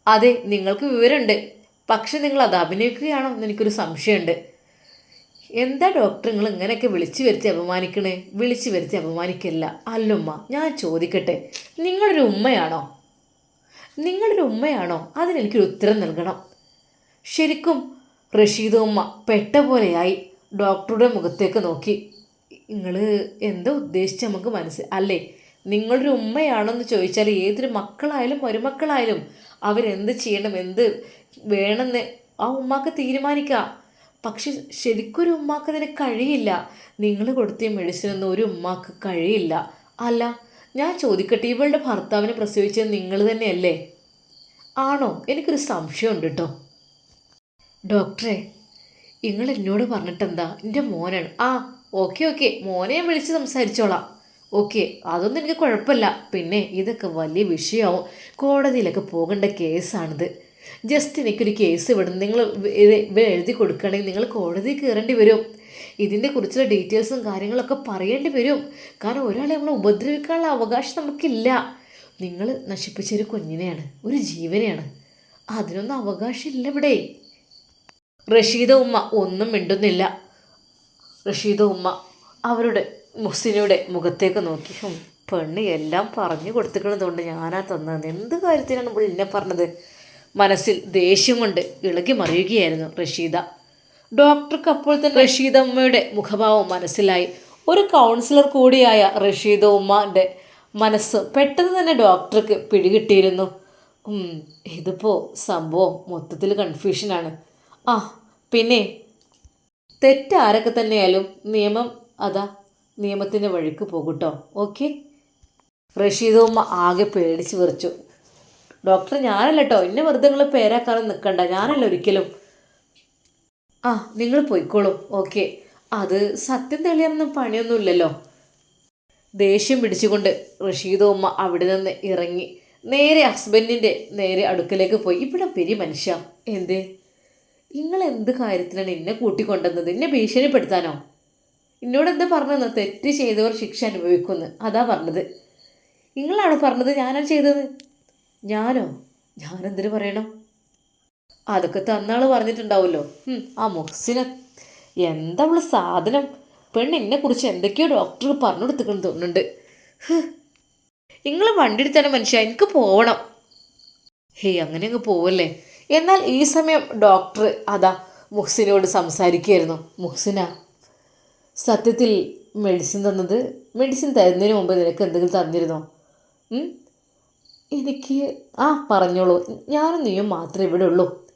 അതെ നിങ്ങൾക്ക് വിവരമുണ്ട്. പക്ഷെ നിങ്ങൾ അത് അഭിനയിക്കുകയാണോ എന്ന് എനിക്കൊരു സംശയമുണ്ട്. എന്താ ഡോക്ടർ നിങ്ങൾ ഇങ്ങനെയൊക്കെ വിളിച്ചു വരുത്തി അപമാനിക്കണേ? വിളിച്ചു വരുത്തി അപമാനിക്കില്ല അല്ലുമ്മ ഞാൻ ചോദിക്കട്ടെ. നിങ്ങളൊരു ഉമ്മയാണോ? നിങ്ങളൊരു ഉമ്മയാണോ? അതിനെനിക്കൊരു ഉത്തരം നൽകണം. ശരിക്കും റഷീദ് ഉമ്മ പെട്ട പോലെയായി ഡോക്ടറുടെ മുഖത്തേക്ക് നോക്കി. നിങ്ങൾ എന്താ ഉദ്ദേശിച്ച് നമുക്ക് മനസ്സ്? അല്ലേ നിങ്ങളൊരു ഉമ്മയാണെന്ന് ചോദിച്ചാൽ ഏതൊരു മക്കളായാലും മരുമക്കളായാലും അവരെന്ത് ചെയ്യണം എന്ത് വേണമെന്ന് ആ ഉമ്മാക്ക് തീരുമാനിക്കാം. പക്ഷെ ശരിക്കൊരു ഉമ്മാക്ക് അതിന് കഴിയില്ല. നിങ്ങൾ കൊടുത്ത മെഡിസിനൊന്നും ഒരു ഉമ്മാക്ക് കഴിയില്ല. അല്ല ഞാൻ ചോദിക്കട്ടെ ഇവളുടെ ഭർത്താവിനെ പ്രസവിച്ചത് നിങ്ങൾ തന്നെയല്ലേ? ആണോ? എനിക്കൊരു സംശയമുണ്ട് കേട്ടോ. ഡോക്ടറെ നിങ്ങൾ എന്നോട് പറഞ്ഞിട്ടെന്താ? എന്റെ മോനാണ്. ആ ഓക്കെ ഓക്കെ. മോനെ ഞാൻ വിളിച്ച് സംസാരിച്ചോളാം. ഓക്കെ അതൊന്നും എനിക്ക് കുഴപ്പമില്ല. പിന്നെ ഇതൊക്കെ വലിയ വിഷയമാവും. കോടതിയിലൊക്കെ പോകേണ്ട കേസാണിത്. ജസ്റ്റ് എനിക്കൊരു കേസ് ഇവിടുന്ന് നിങ്ങൾ എഴുതി കൊടുക്കുകയാണെങ്കിൽ നിങ്ങൾ കോടതി കയറേണ്ടി വരും. ഇതിന്റെ കുറിച്ചുള്ള ഡീറ്റെയിൽസും കാര്യങ്ങളൊക്കെ പറയേണ്ടി വരും. കാരണം ഒരാളെ നമ്മളെ ഉപദ്രവിക്കാനുള്ള അവകാശം നമുക്കില്ല. നിങ്ങൾ നശിപ്പിച്ചൊരു കുഞ്ഞിനെയാണ് ഒരു ജീവനെയാണ്. അതിനൊന്നും അവകാശമില്ല ഇവിടെ. റഷീദ ഉമ്മ ഒന്നും മിണ്ടുന്നില്ല. റഷീദ ഉമ്മ അവരുടെ മുസിനയുടെ മുഖത്തേക്ക് നോക്കി. "ഹും, പെണ്ണ് എല്ലാം പറഞ്ഞു കൊടുത്തിക്കണതുകൊണ്ട് ഞാനാ തന്നത്. എന്ത് കാര്യത്തിനാണ് നമ്മൾ എന്നെ പറഞ്ഞത്? മനസ്സിൽ ദേഷ്യം കൊണ്ട് ഇളകി മറിയുകയായിരുന്നു റഷീദ. ഡോക്ടർക്ക് അപ്പോൾ തന്നെ റഷീദ ഉമ്മയുടെ മുഖഭാവം മനസ്സിലായി. ഒരു കൗൺസിലർ കൂടിയായ റഷീദ ഉമ്മാന്റെ മനസ്സ് പെട്ടെന്ന് തന്നെ ഡോക്ടർക്ക് പിടികിട്ടിയിരുന്നു. ഇതിപ്പോൾ സംഭവം മൊത്തത്തിൽ കൺഫ്യൂഷനാണ് ആ പിന്നെ തെറ്റ് ആരൊക്കെ തന്നെയായാലും നിയമം അതാ നിയമത്തിന്റെ വഴിക്ക് പോകട്ടോ ഓക്കെ റഷീദ ഉമ്മ ആകെ പേടിച്ച് വിറച്ചു. ഡോക്ടർ ഞാനല്ല കേട്ടോ എന്നെ വെറുതെ നിങ്ങൾ പേരാക്കാനും നിൽക്കണ്ട ഞാനല്ല ഒരിക്കലും. ആ നിങ്ങൾ പോയിക്കോളൂ. ഓക്കെ. അത് സത്യം തെളിയാനൊന്നും പണിയൊന്നുമില്ലല്ലോ. ദേഷ്യം പിടിച്ചുകൊണ്ട് റഷീദ ഉമ്മ അവിടെ നിന്ന് ഇറങ്ങി നേരെ ഹസ്ബൻഡിന്റെ നേരെ അടുക്കലേക്ക് പോയി. ഇവിടെ പെരി മനുഷ്യ. എന്തേ? നിങ്ങൾ എന്ത് കാര്യത്തിനാണ് എന്നെ കൂട്ടിക്കൊണ്ടുവന്നത്? എന്നെ ഭീഷണിപ്പെടുത്താനോ? എന്നോട് എന്താ പറഞ്ഞത് തെറ്റ് ചെയ്തവർ ശിക്ഷ അനുഭവിക്കുമെന്ന്. അതാ പറഞ്ഞത്. നിങ്ങളാണ് പറഞ്ഞത്? ഞാനാണ് ചെയ്തത്? ഞാനോ? ഞാനെന്തിനു പറയണം? അതൊക്കെ തന്നാൾ പറഞ്ഞിട്ടുണ്ടാവുമല്ലോ. ആ മുഹ്സിന. എന്താ അവൾ സാധനം? പെണ്ണിനെ കുറിച്ച് എന്തൊക്കെയോ ഡോക്ടർ പറഞ്ഞു കൊടുത്തിക്കണം തോന്നുന്നുണ്ട് നിങ്ങൾ വണ്ടി എടുത്താണ് മനുഷ്യ എനിക്ക് പോവണം. ഹേയ് അങ്ങനെ അങ്ങ് പോവല്ലേ? എന്നാൽ ഈ സമയം ഡോക്ടർ അതാ മുഹ്സിനോട് സംസാരിക്കുകയായിരുന്നു. മുഹ്സിന സത്യത്തിൽ മെഡിസിൻ തന്നത് മെഡിസിൻ തരുന്നതിന് മുമ്പ് നിനക്ക് എന്തെങ്കിലും തന്നിരുന്നോ? എനിക്ക് ആ പറഞ്ഞോളൂ. ഞാനും നീയും മാത്രമേ ഇവിടെ ഉള്ളൂ.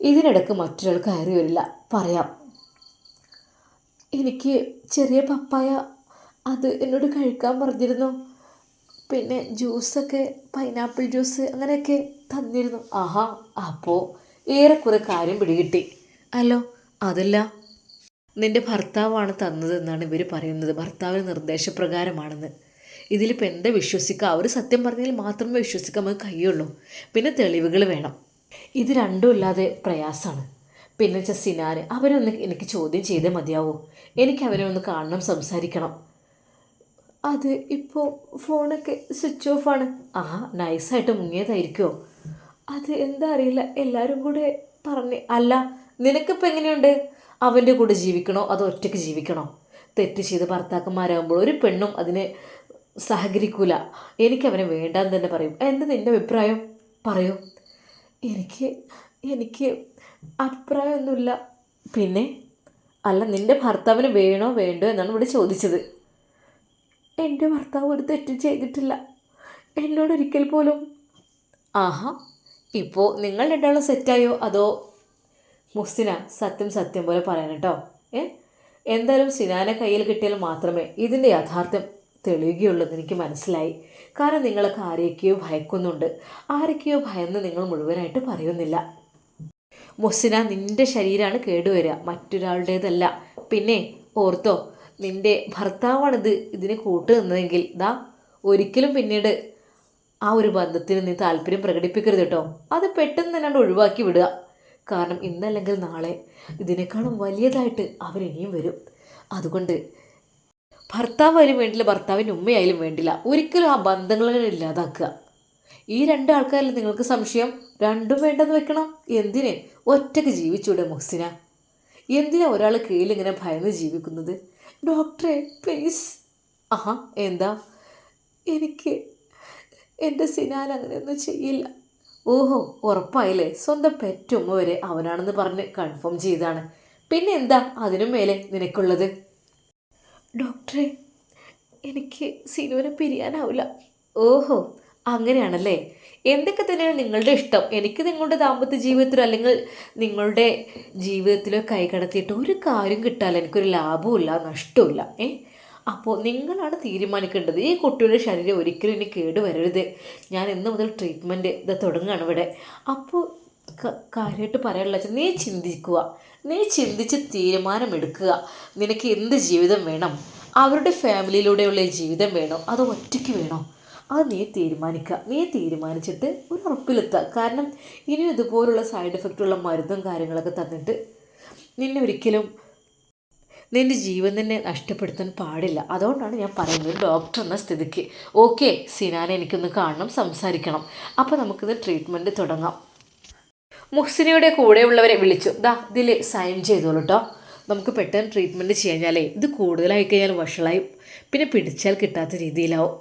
ഇതിനിടക്ക് മറ്റൊരാൾ കയറി വരില്ല. പറയാം. എനിക്ക് ചെറിയ പപ്പായ അത് എന്നോട് കഴിക്കാൻ പറഞ്ഞിരുന്നു. പിന്നെ ജ്യൂസൊക്കെ പൈനാപ്പിൾ ജ്യൂസ് അങ്ങനെയൊക്കെ തന്നിരുന്നു. ആഹാ അപ്പോൾ ഏറെക്കുറെ കാര്യം പിടികിട്ടി. അല്ലോ അതല്ല. നിന്റെ ഭർത്താവാണ് തന്നതെന്നാണ് ഇവർ പറയുന്നത്. ഭർത്താവിന് നിർദ്ദേശപ്രകാരമാണെന്ന്. ഇതിലിപ്പോൾ എന്താ വിശ്വസിക്കുക അവർ സത്യം പറഞ്ഞാൽ മാത്രമേ വിശ്വസിക്കാൻ നമുക്ക് കഴിയുള്ളൂ. പിന്നെ തെളിവുകൾ വേണം. ഇത് രണ്ടും ഇല്ലാതെ പ്രയാസമാണ് പിന്നെ വെച്ചാൽ സിനാർ അവരൊന്ന് എനിക്ക് ചോദ്യം ചെയ്തേ മതിയാവൂ. എനിക്ക് അവരെ ഒന്ന് കാണണം സംസാരിക്കണം. അത് ഇപ്പോൾ ഫോണൊക്കെ സ്വിച്ച് ഓഫ് ആണ്. ആ നൈസായിട്ട് മുങ്ങിയതായിരിക്കുമോ അത് എന്താ അറിയില്ല. എല്ലാവരും കൂടെ പറഞ്ഞ് അല്ല നിനക്കിപ്പോൾ എങ്ങനെയുണ്ട്? അവന്റെ കൂടെ ജീവിക്കണോ? അതോ ഒറ്റയ്ക്ക് ജീവിക്കണോ? തെറ്റ് ചെയ്ത് ഭർത്താക്കന്മാരാകുമ്പോൾ ഒരു പെണ്ണും അതിന് സഹകരിക്കൂല. എനിക്കവനെ വേണ്ടാന്ന് തന്നെ പറയും. എന്താ നിന്റെ അഭിപ്രായം? പറയൂ. എനിക്ക് എനിക്ക് അഭിപ്രായമൊന്നുമില്ല. പിന്നെ? അല്ല നിന്റെ ഭർത്താവിന് വേണോ വേണ്ടോ എന്നാണ് ഇവിടെ ചോദിച്ചത്. എന്റെ ഭർത്താവ് ഒരു തെറ്റ് ചെയ്തിട്ടില്ല. എന്നോട് ഒരിക്കൽ പോലും. ആഹാ ഇപ്പോൾ നിങ്ങൾ രണ്ടാളും സെറ്റായോ? അതോ? മുസ്തിന സത്യം സത്യം പോലെ പറയണം കേട്ടോ. ഏ? എന്തായാലും സിനാനെ കയ്യിൽ കിട്ടിയാൽ മാത്രമേ ഇതിന്റെ യാഥാർത്ഥ്യം തെളിയുകയുള്ളൂ എന്ന് എനിക്ക് മനസ്സിലായി. കാരണം നിങ്ങളൊക്കെ ആരെയൊക്കെയോ ഭയക്കുന്നുണ്ട്. ആരൊക്കെയോ ഭയന്ന് നിങ്ങൾ മുഴുവനായിട്ട് പറയുന്നില്ല. മൊസിന നിന്റെ ശരീരമാണ് കേടുവരിക. മറ്റൊരാളുടേതല്ല. പിന്നെ ഓർത്തോ നിന്റെ ഭർത്താവാണിത് ഇതിന് കൂട്ട് നിന്നതെങ്കിൽ ദാ ഒരിക്കലും പിന്നീട് ആ ഒരു ബന്ധത്തിന് നീ താല്പര്യം പ്രകടിപ്പിക്കരുത് കേട്ടോ. അത് പെട്ടെന്ന് തന്നെ ഒഴിവാക്കി വിടുക. കാരണം ഇന്നല്ലെങ്കിൽ നാളെ ഇതിനേക്കാളും വലിയതായിട്ട് അവരിനിയും വരും. അതുകൊണ്ട് ഭർത്താവായാലും വേണ്ടില്ല ഭർത്താവിന്റെ ഉമ്മയായാലും വേണ്ടില്ല. ഒരിക്കലും ആ ബന്ധങ്ങളെ ഇല്ലാതാക്കുക. ഈ രണ്ട് ആൾക്കാരിൽ നിങ്ങൾക്ക് സംശയം രണ്ടും വേണ്ടെന്ന് വെക്കണം? എന്തിന്? ഒറ്റയ്ക്ക് ജീവിച്ചൂടെ മുഹ്സിന? എന്തിനാ ഒരാൾ കീഴിൽ ഇങ്ങനെ ഭയന്ന് ജീവിക്കുന്നത്? ഡോക്ടറെ പ്ലീസ് ആഹാ എന്താ? എനിക്ക് എന്റെ സിനാൻ അങ്ങനെയൊന്നും ചെയ്യില്ല. ഓഹോ ഉറപ്പായില്ലേ? സ്വന്തം പെറ്റുമ്മ വരെ അവനാണെന്ന് പറഞ്ഞ് കൺഫേം ചെയ്താണ് പിന്നെ എന്താ? അതിനും മേലെ നിനക്കുള്ളത്? ഡോക്ടറെ എനിക്ക് സിനുവിനെ പിരിയാനാവില്ല ഓഹോ അങ്ങനെയാണല്ലേ? എന്തൊക്കെ തന്നെയാണ് നിങ്ങളുടെ ഇഷ്ടം? എനിക്ക് നിങ്ങളുടെ ദാമ്പത്യ ജീവിതത്തിലോ അല്ലെങ്കിൽ നിങ്ങളുടെ ജീവിതത്തിലോ കൈ കടത്തിയിട്ട് ഒരു കാര്യം കിട്ടാൽ എനിക്കൊരു ലാഭവുമില്ല നഷ്ടമില്ല ഏ? അപ്പോൾ നിങ്ങളാണ് തീരുമാനിക്കേണ്ടത്. ഈ കുട്ടിയുടെ ശരീരം ഒരിക്കലും ഇനി കേടുവരരുത്. ഞാൻ ഇന്ന് മുതൽ ട്രീറ്റ്മെന്റ് ഇത് തുടങ്ങുകയാണ് ഇവിടെ. അപ്പോൾ കാര്യമായിട്ട് പറയാനുള്ള നീ ചിന്തിക്കുക. നീ ചിന്തിച്ച് തീരുമാനമെടുക്കുക. നിനക്ക് എന്ത് ജീവിതം വേണം? അവരുടെ ഫാമിലിയിലൂടെയുള്ള ജീവിതം വേണോ? അതോ ഒറ്റയ്ക്ക് വേണോ? അത് നീ തീരുമാനിക്കുക. നീ തീരുമാനിച്ചിട്ട് ഒരു ഉറപ്പിലെത്തുക. കാരണം ഇനി ഇതുപോലുള്ള സൈഡ് എഫക്റ്റുള്ള മരുന്നും കാര്യങ്ങളൊക്കെ തന്നിട്ട് നിന്നെ ഒരിക്കലും നിന്റെ ജീവൻ തന്നെ നഷ്ടപ്പെടുത്താൻ പാടില്ല. അതുകൊണ്ടാണ് ഞാൻ പറയുന്നത് ഡോക്ടർ എന്ന സ്ഥിതിക്ക്. ഓക്കെ സിനാനെ എനിക്കൊന്ന് കാണണം സംസാരിക്കണം. അപ്പോൾ നമുക്കിത് ട്രീറ്റ്മെന്റ് തുടങ്ങാം. മുഹ്സിനയുടെ കൂടെയുള്ളവരെ വിളിച്ചു. ദാ ഇതിൽ സൈൻ ചെയ്തോളൂ കേട്ടോ നമുക്ക് പെട്ടെന്ന് ട്രീറ്റ്മെന്റ് ചെയ്യാഞ്ഞാലേ ഇത് കൂടുതലായി കഴിഞ്ഞാൽ വഷളായി പിന്നെ പിടിച്ചാൽ കിട്ടാത്ത രീതിയിലാവും.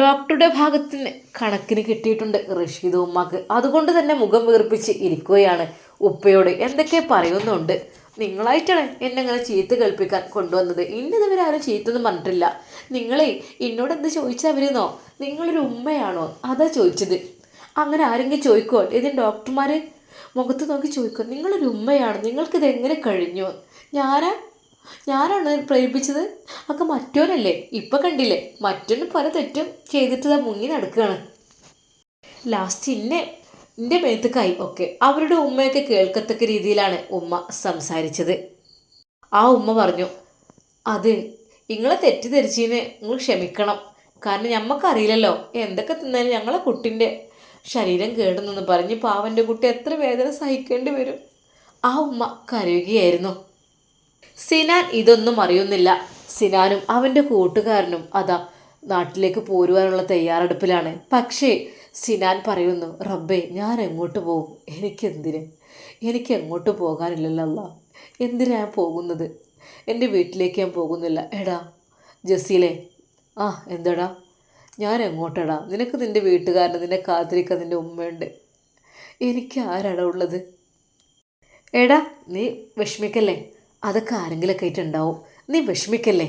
ഡോക്ടറുടെ ഭാഗത്തിന് കണക്കിന് കിട്ടിയിട്ടുണ്ട് റഷീദ് ഉമ്മാക്ക്. അതുകൊണ്ട് തന്നെ മുഖം വീർപ്പിച്ച് ഇരിക്കുകയാണ് ഉപ്പയോട്. എന്തൊക്കെ പറയുന്നുണ്ട്? നിങ്ങളായിട്ടാണ് എന്നെ അങ്ങനെ ചീത്ത കേൾപ്പിക്കാൻ കൊണ്ടുവന്നത്. ഇന്നിതുവരെ ആരും ചീത്തൊന്നും പറഞ്ഞിട്ടില്ല. നിങ്ങളെ എന്നോട് എന്ത് ചോദിച്ചവരെന്നോ നിങ്ങളൊരു ഉമ്മയാണോ? അതാ ചോദിച്ചത്. അങ്ങനെ ആരെങ്കിലും ചോദിക്കുമോ ഇതിന് ഡോക്ടർമാർ മുഖത്ത് നോക്കി ചോദിക്കും നിങ്ങളൊരു ഉമ്മയാണ്. നിങ്ങൾക്കിത് എങ്ങനെ കഴിഞ്ഞു? ഞാനാ ഞാനാണ് പ്രേരിപ്പിച്ചത്. ഒക്കെ മറ്റോനല്ലേ ഇപ്പം കണ്ടില്ലേ? മറ്റൊന്ന് പല തെറ്റും ചെയ്തിട്ട് മുങ്ങി നടക്കുകയാണ് ലാസ്റ്റ് ഇന്നെ എന്റെ മേത്തക്കായി. ഓക്കെ അവരുടെ ഉമ്മയൊക്കെ കേൾക്കത്തക്ക രീതിയിലാണ് ഉമ്മ സംസാരിച്ചത്. ആ ഉമ്മ പറഞ്ഞു അത് നിങ്ങളെ തെറ്റിദ്ധരിച്ചതിന് നിങ്ങൾ ക്ഷമിക്കണം. കാരണം ഞമ്മക്കറിയില്ലല്ലോ. എന്തൊക്കെ തിന്നാലും ഞങ്ങളെ കുട്ടിന്റെ ശരീരം കേടുന്നെന്ന് പറഞ്ഞ് പാവന്റെ കുട്ടി എത്ര വേദന സഹിക്കേണ്ടി വരും. ആ ഉമ്മ കരയുകയായിരുന്നു. സിനാൻ ഇതൊന്നും അറിയുന്നില്ല. സിനാനും അവന്റെ കൂട്ടുകാരനും അതാ നാട്ടിലേക്ക് പോരുവാനുള്ള തയ്യാറെടുപ്പിലാണ്. പക്ഷേ സിനാൻ പറയുന്നു റബ്ബേ ഞാൻ എങ്ങോട്ട് പോകും? എനിക്കെന്തിന്? എനിക്ക് എങ്ങോട്ട് പോകാനില്ലല്ലോ അല്ലാ. എന്തിനാ ഞാൻ പോകുന്നത്? എന്റെ വീട്ടിലേക്ക് ഞാൻ പോകുന്നില്ല. എടാ ജസീലെ. ആ എന്താടാ? ഞാൻ എങ്ങോട്ടടാ നിനക്ക് നിന്റെ വീട്ടുകാരൻ നിന്നെ കാത്തിരിക്കാൻ നിന്റെ ഉമ്മയുണ്ട്. എനിക്ക് ആരാടാ ഉള്ളത്? എടാ നീ വിഷമിക്കല്ലേ? അതൊക്കെ ആരെങ്കിലൊക്കെ ആയിട്ടുണ്ടാവും. നീ വിഷമിക്കല്ലേ?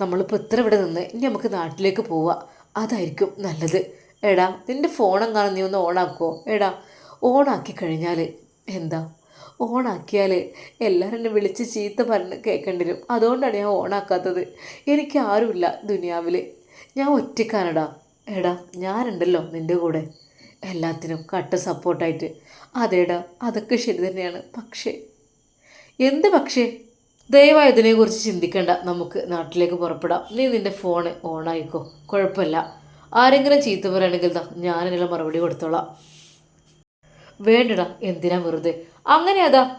നമ്മളിപ്പോൾ ഇത്ര ഇവിടെ നിന്ന് ഇനി നമുക്ക് നാട്ടിലേക്ക് പോവാം. അതായിരിക്കും നല്ലത്. എടാ നിന്റെ ഫോണെങ്ങാനും നീ ഒന്ന് ഓണാക്കുമോ എടാ ഓണാക്കി കഴിഞ്ഞാൽ എന്താ? ഓണാക്കിയാൽ എല്ലാവരും എന്നെ വിളിച്ച് ചീത്ത പറഞ്ഞ് കേൾക്കേണ്ടി വരും അതുകൊണ്ടാണ് ഞാൻ ഓണാക്കാത്തത്. എനിക്ക് ആരുമില്ല ദുനിയാവിൽ ഞാൻ ഒറ്റക്കാനടാ എടാ ഞാനുണ്ടല്ലോ നിന്റെ കൂടെ. എല്ലാത്തിനും കട്ട സപ്പോർട്ടായിട്ട്. അതേടാ അതൊക്കെ ശരി തന്നെയാണ്. പക്ഷേ എന്ത് പക്ഷേ? ദയവായി ഇതിനെക്കുറിച്ച് ചിന്തിക്കേണ്ട. നമുക്ക് നാട്ടിലേക്ക് പുറപ്പെടാം. നീ നിന്റെ ഫോണ് ഓണായിക്കോ. കുഴപ്പമില്ല. ആരെങ്കിലും ചീത്ത പറയുകയാണെങ്കിൽ ഞാൻ ഞാനിനുള്ള മറുപടി കൊടുത്തോളാം. വേണ്ടടാ എന്തിനാ വെറുതെ? അങ്ങനെ അതാ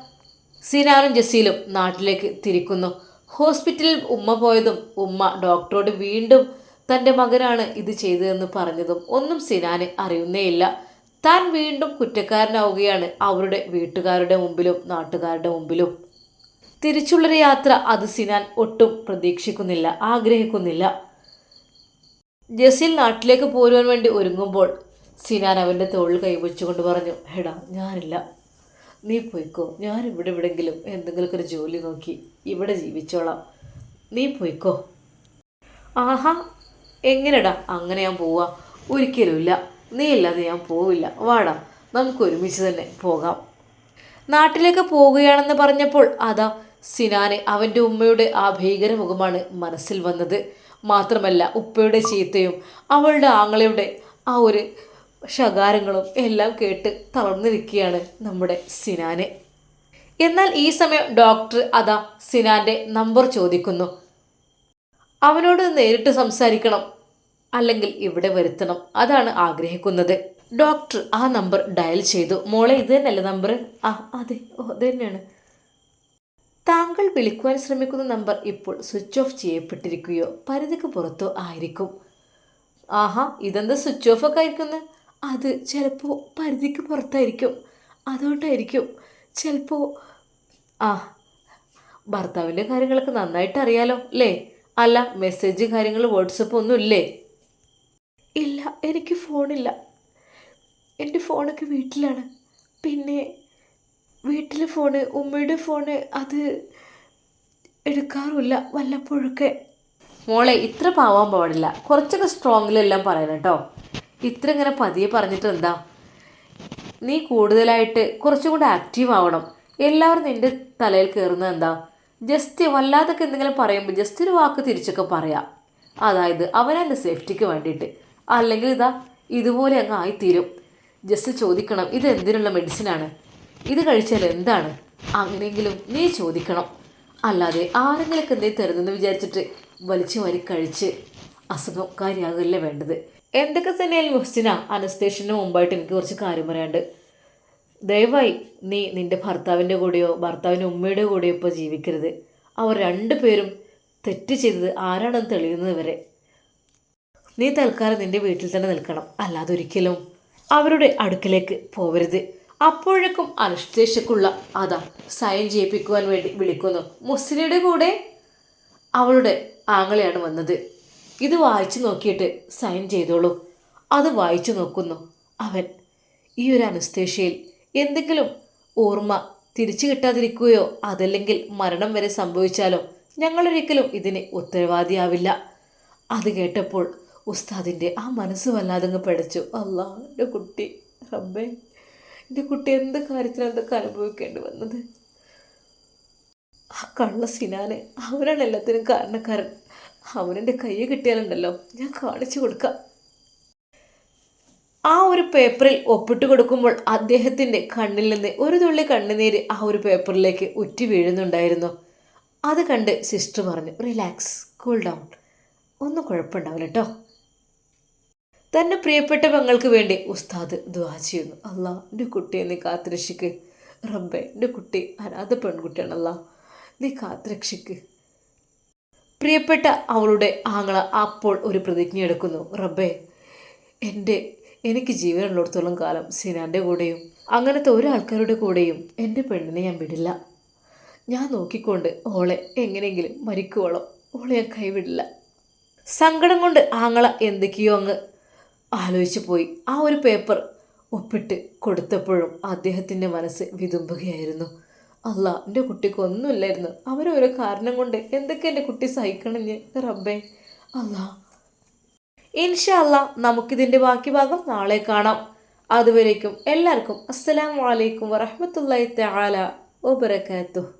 സിനാനും ജസീലും നാട്ടിലേക്ക് തിരിക്കുന്നു. ഹോസ്പിറ്റലിൽ ഉമ്മ പോയതും ഉമ്മ ഡോക്ടറോട് വീണ്ടും തന്റെ മകനാണ് ഇത് ചെയ്തതെന്ന് പറഞ്ഞതും ഒന്നും സിനാന് അറിയുന്നേയില്ല. താൻ വീണ്ടും കുറ്റക്കാരനാവുകയാണ് അവരുടെ വീട്ടുകാരുടെ മുമ്പിലും നാട്ടുകാരുടെ മുമ്പിലും. തിരിച്ചുള്ളൊരു യാത്ര അത് സിനാൻ ഒട്ടും പ്രതീക്ഷിക്കുന്നില്ല ആഗ്രഹിക്കുന്നില്ല. ജസീൽ നാട്ടിലേക്ക് പോരുവാൻ വേണ്ടി ഒരുങ്ങുമ്പോൾ സിനാൻ അവന്റെ തോളിൽ കൈവച്ചുകൊണ്ട് പറഞ്ഞു ഹെടാ ഞാനില്ല. നീ പോയിക്കോ. ഞാൻ ഇവിടെ എവിടെങ്കിലും എന്തെങ്കിലുമൊക്കെ ഒരു ജോലി നോക്കി ഇവിടെ ജീവിച്ചോളാം. നീ പോയിക്കോ. ആഹാ എങ്ങനെടാ? അങ്ങനെ ഞാൻ പോവാ. ഒരിക്കലുമില്ല നീ ഇല്ലാതെ ഞാൻ പോവില്ല. വാടാ. നമുക്ക് ഒരുമിച്ച് തന്നെ പോകാം. നാട്ടിലേക്ക് പോവുകയാണെന്ന് പറഞ്ഞപ്പോൾ അതാ സിനാനെ അവന്റെ ഉമ്മയുടെ ആ ഭീകരമുഖമാണ് മനസ്സിൽ വന്നത്. മാത്രമല്ല ഉപ്പയുടെ ചീത്തയും അവളുടെ ആങ്ങളയുടെ ആ ഒരു ശകാരങ്ങളും എല്ലാം കേട്ട് തളർന്നിരിക്കുകയാണ് നമ്മുടെ സിനാനെ. എന്നാൽ ഈ സമയം ഡോക്ടർ അതാ സിനാന്റെ നമ്പർ ചോദിക്കുന്നു. അവനോട് നേരിട്ട് സംസാരിക്കണം അല്ലെങ്കിൽ ഇവിടെ വരുത്തണം. അതാണ് ആഗ്രഹിക്കുന്നത്. ഡോക്ടർ ആ നമ്പർ ഡയൽ ചെയ്തു. മോളെ ഇത് തന്നെയല്ലേ നമ്പർ? ആ അതെ. ഓ അത് തന്നെയാണ്. താങ്കൾ വിളിക്കുവാൻ ശ്രമിക്കുന്ന നമ്പർ ഇപ്പോൾ സ്വിച്ച് ഓഫ് ചെയ്യപ്പെട്ടിരിക്കുകയോ പരിധിക്ക് പുറത്തോ ആയിരിക്കും. ആഹാ ഇതെന്താ സ്വിച്ച് ഓഫ് ഒക്കെ ആയിരിക്കുന്നത് അത് ചിലപ്പോൾ പരിധിക്ക് പുറത്തായിരിക്കും. അതുകൊണ്ടായിരിക്കും ചിലപ്പോൾ ആ ഭർത്താവിന്റെ കാര്യങ്ങളൊക്കെ നന്നായിട്ട് അറിയാലോ അല്ലേ? അല്ല മെസ്സേജ് കാര്യങ്ങൾ വാട്സപ്പ് ഒന്നും ഇല്ലേ? ഇല്ല എനിക്ക് ഫോണില്ല എന്റെ ഫോണൊക്കെ വീട്ടിലാണ്. പിന്നെ വീട്ടിലെ ഫോണ് ഉമ്മയുടെ ഫോണ് അത് എടുക്കാറുമില്ല വല്ലപ്പോഴൊക്കെ. മോളെ ഇത്ര പാവാൻ പാടില്ല. കുറച്ചൊക്കെ സ്ട്രോങ്ങിലെല്ലാം പറയണം കേട്ടോ ഇത്ര ഇങ്ങനെ പതിയെ പറഞ്ഞിട്ട് എന്താ? നീ കൂടുതലായിട്ട് കുറച്ചും കൂടെ ആക്റ്റീവ് ആവണം. എല്ലാവരും നിന്റെ തലയിൽ കയറുന്നത് എന്താ? ജസ്റ്റ് വല്ലാതൊക്കെ എന്തെങ്കിലും പറയുമ്പോൾ ജസ്റ്റ് ഒരു വാക്ക് തിരിച്ചൊക്കെ പറയാം. അതായത് അവനെ സേഫ്റ്റിക്ക് വേണ്ടിയിട്ട്. അല്ലെങ്കിൽ ഇതാ ഇതുപോലെ അങ്ങ് ആയിത്തീരും. ജസ്റ്റ് ചോദിക്കണം ഇത് എന്തിനുള്ള മെഡിസിനാണ് ഇത് കഴിച്ചാൽ എന്താണ്? അങ്ങനെയെങ്കിലും നീ ചോദിക്കണം. അല്ലാതെ ആരെങ്കിലൊക്കെ എന്തേ തരുന്നെന്ന് വിചാരിച്ചിട്ട് വലിച്ചു വാരി കഴിച്ച് അസുഖം കാര്യമാകില്ല വേണ്ടത്? എന്തൊക്കെ തന്നെയാലും മുഹ്സിന അനസ്തേഷന് മുമ്പായിട്ട് എനിക്ക് കുറച്ച് കാര്യം പറയാണ്ട് ദയവായി നീ നിന്റെ ഭർത്താവിന്റെ കൂടെയോ ഭർത്താവിന്റെ ഉമ്മയുടെ കൂടെയോ ഇപ്പോൾ ജീവിക്കരുത്. അവർ രണ്ടു പേരും തെറ്റ് ചെയ്തത് ആരാണെന്ന് തെളിയുന്നത് വരെ. നീ തൽക്കാലം നിന്റെ വീട്ടിൽ തന്നെ നിൽക്കണം. അല്ലാതെ ഒരിക്കലും അവരുടെ അടുക്കലേക്ക് പോവരുത്. അപ്പോഴേക്കും അനുഷ്ഠേഷക്കുള്ള അതാ സൈൻ ചെയ്യിപ്പിക്കുവാൻ വേണ്ടി വിളിക്കുന്നു. മുസ്ലിയുടെ കൂടെ അവളുടെ ആങ്ങളെയാണ് വന്നത്. ഇത് വായിച്ചു നോക്കിയിട്ട് സൈൻ ചെയ്തോളൂ. അത് വായിച്ചു നോക്കുന്നു. അവൻ ഈ ഒരു അനസ്തേഷ്യയിൽ എന്തെങ്കിലും ഓർമ്മ തിരിച്ചു കിട്ടാതിരിക്കുകയോ അതല്ലെങ്കിൽ മരണം വരെ സംഭവിച്ചാലോ? ഞങ്ങളൊരിക്കലും ഇതിന് ഉത്തരവാദിയാവില്ല. അത് കേട്ടപ്പോൾ ഉസ്താദിന്റെ ആ മനസ്സ് വല്ലാതങ്ങ് പിടച്ചു. അല്ലാ എന്റെ കുട്ടി റബ്ബേ എന്റെ കുട്ടി എന്ത് കാര്യത്തിന് എന്തൊക്കെ അനുഭവിക്കേണ്ടി വന്നത്? ആ കള്ള സിനാന് അവനാണ് എല്ലാത്തിനും കാരണക്കാരൻ. അവനെന്റെ കൈ കിട്ടിയാലുണ്ടല്ലോ ഞാൻ കാണിച്ചു കൊടുക്കാം. ആ ഒരു പേപ്പറിൽ ഒപ്പിട്ട് കൊടുക്കുമ്പോൾ അദ്ദേഹത്തിന്റെ കണ്ണിൽ നിന്ന് ഒരു തുള്ളി കണ്ണുനീര് ആ ഒരു പേപ്പറിലേക്ക് ഉറ്റി വീഴുന്നുണ്ടായിരുന്നു. അത് കണ്ട് സിസ്റ്റർ പറഞ്ഞു റിലാക്സ് കൂൾ ഡൗൺ ഒന്നും കുഴപ്പമുണ്ടാവില്ല കേട്ടോ തന്റെ പ്രിയപ്പെട്ട പെങ്ങൾക്ക് വേണ്ടി ഉസ്താദ് ദുവാ ചെയ്യുന്നു. അല്ല എന്റെ കുട്ടിയെ നീ കാത്തുരക്ഷിക്ക്. റബ്ബെ എന്റെ കുട്ടി അനാഥ പെൺകുട്ടിയാണല്ല. നീ കാത്തുരക്ഷിക്ക്. പ്രിയപ്പെട്ട അവളുടെ ആങ്ങള അപ്പോൾ ഒരു പ്രതിജ്ഞ എടുക്കുന്നു റബ്ബെ എന്റെ എനിക്ക് ജീവനുള്ളിടത്തോളം കാലം സിനാന്റെ കൂടെയും അങ്ങനത്തെ ഒരാൾക്കാരുടെ കൂടെയും എന്റെ പെണ്ണിനെ ഞാൻ വിടില്ല. ഞാൻ നോക്കിക്കൊണ്ട് ഓളെ എങ്ങനെയെങ്കിലും മരിക്കുവോളോ ഓളെ ഞാൻ കൈവിടില്ല. സങ്കടം കൊണ്ട് ആങ്ങള എന്തൊക്കെയോ അങ്ങ് ആലോചിച്ചു പോയി. ആ ഒരു പേപ്പർ ഒപ്പിട്ട് കൊടുത്തപ്പോഴും അദ്ദേഹത്തിന്റെ മനസ്സ് വിതുമ്പുകയായിരുന്നു. അല്ല എന്റെ കുട്ടിക്ക് ഒന്നുമില്ലായിരുന്നു. അവരോരോ കാരണം കൊണ്ട് എന്തൊക്കെ എന്റെ കുട്ടി സഹിക്കണമെന്ന് റബ്ബേ. അല്ലാ ഇൻഷാ അല്ലാ നമുക്കിതിന്റെ ബാക്കി ഭാഗം നാളെ കാണാം. അതുവരേക്കും എല്ലാവർക്കും അസ്സലാമു അലൈക്കും വറഹ്മത്തുള്ളാഹി തആല വബറകാതുഹു.